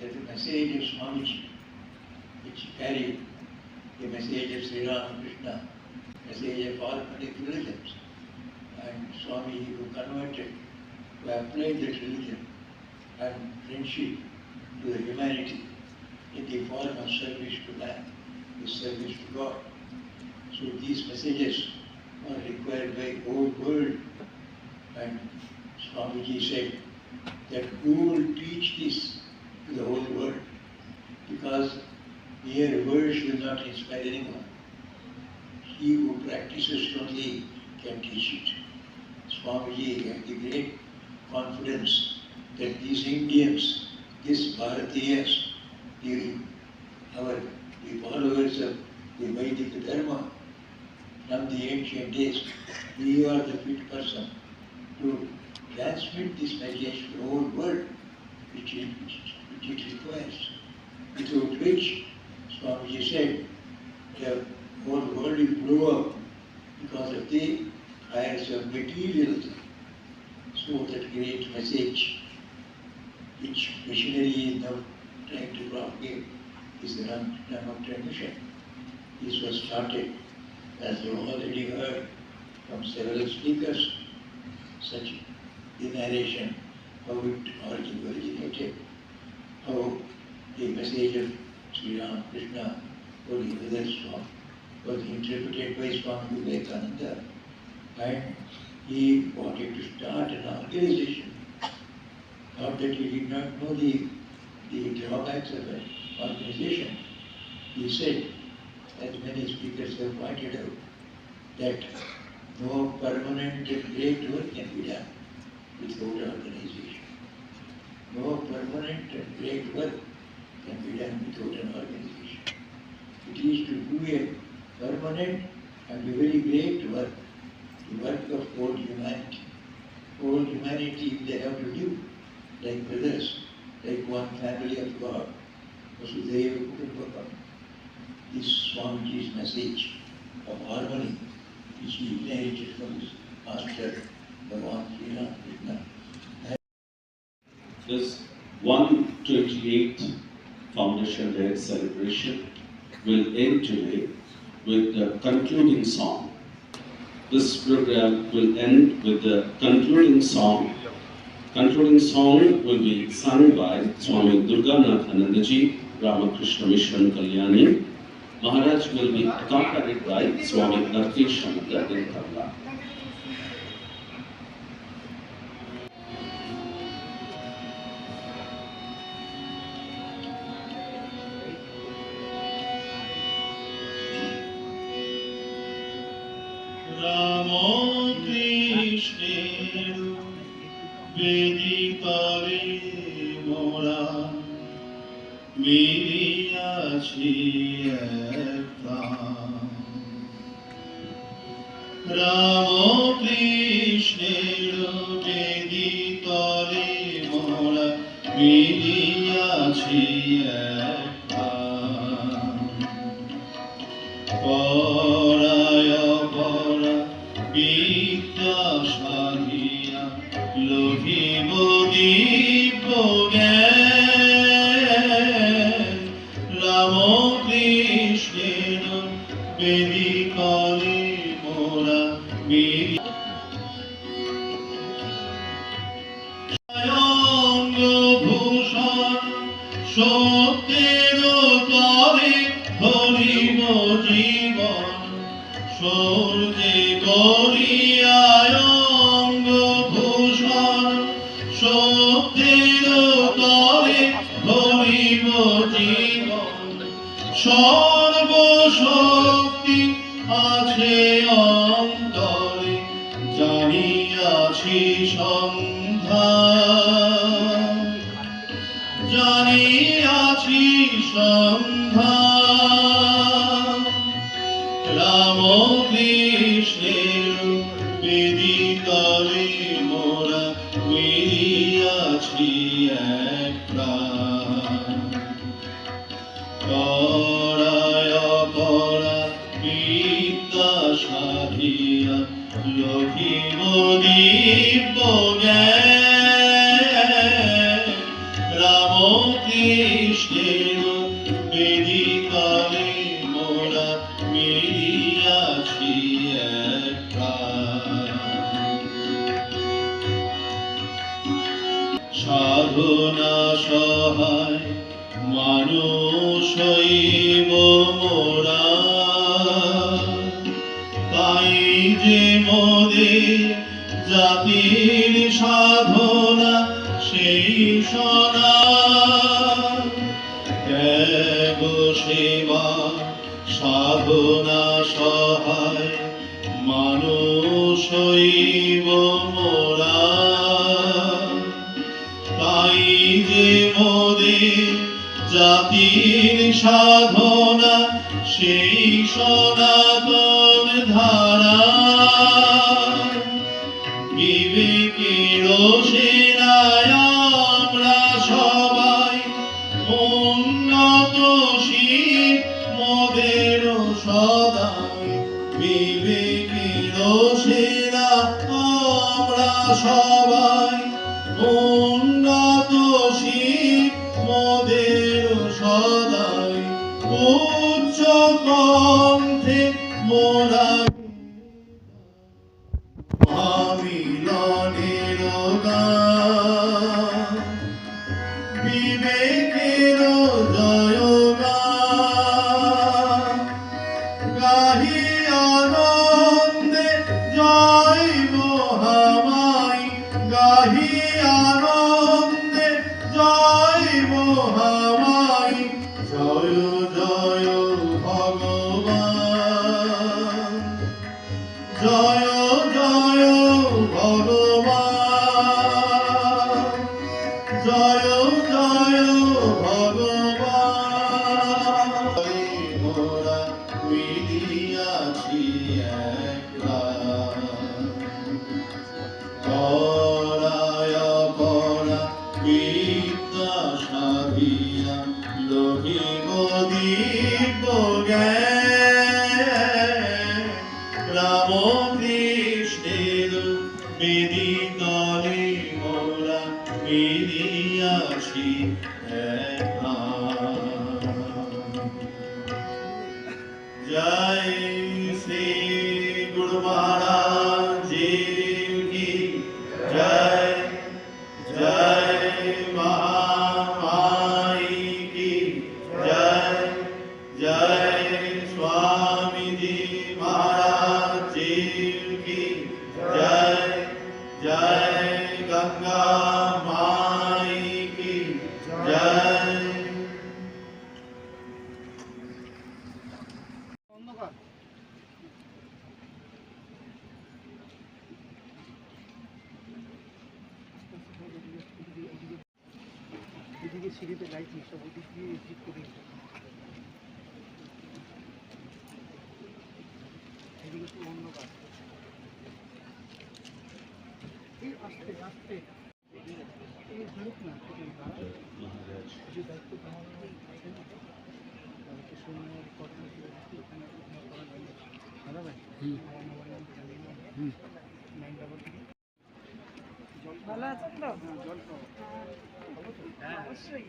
that the message of Swamiji, which carried the message of Sri Ramakrishna, message of all Vedic religions, and Swami who converted, who applied that religion and friendship to the humanity in the form of service to man, is service to God. So these messages are required by whole world. And Swamiji said that who will teach this to the whole world? Because mere words will not inspire anyone. He who practices only can teach it. Swamiji had the great confidence that these Indians, these Bharatiyas, the, our, the followers of the Vedic Dharma from the ancient days, we are the fit person to transmit this message to the whole world, which it, which it requires, without which, Swamiji said, the whole world will blow up because of the fires of materialism. So that great message which missionary is now trying to propagate is the Ram- Ramakrishna mission. This was started, as you already heard from several speakers, such the narration, how it origin- originated, how the message of Sri Ramakrishna, Vedar Swami, was interpreted by Swami Vivekananda, and he wanted to start an organization. Not that he did not know the, the drawbacks of an organization. He said, as many speakers have pointed out, that no permanent great work can be done without organization. No permanent and great work can be done without an organization. It is to do a permanent and a very great work, the work of whole humanity. Whole humanity, they have to live like brothers, like one family of God. Vasudeva Kutumbakam. This Swamiji's message of harmony, which he inherited from his master, Bhagavan Sri Ramakrishna. This 128th Foundation Day celebration will end today with the concluding song. This program will end with the concluding song. Concluding song will be sung by Swami Durganath Anandaji, Ramakrishna Mission Kalyani. Maharaj will be accompanied by Swami Narkesh Shankar in যাবে মোরা মিলিয়াছি রাম কৃষ্ণের বেদি তরে মোরা মিলিয়াছি পরায় পরা বিদ্যা সাহিয়া লোভিব দিয়ে কৃষ্ণেন বেদি কালে মোরা বেদি ভূষণ সত্যের করে হরিব জীবন সৌর্যে করি মানুষ হইব মোরা। তাই যে মোদের জাতির সাধনা, সেই সোনা। ত্যাগ, সেবা, সাধনা, সহায় মানুষ হইব মোরা। তাই যে মোদের জাতির সাধনা, সেই সনাতন ধারা। বিবেকের সেরায় আমরা সবাই উন্নতশীল মোদের সদাই বিবেকের সেরা আমরা সবাই জয় মহামারী জয় জয় জয় গঙ্গা মাই কি জয়। এদিকে সিঁড়িতে আস্তে। আস্তে যে দায়িত্ব ভালো আছেন তো জল খাওয়া অবশ্যই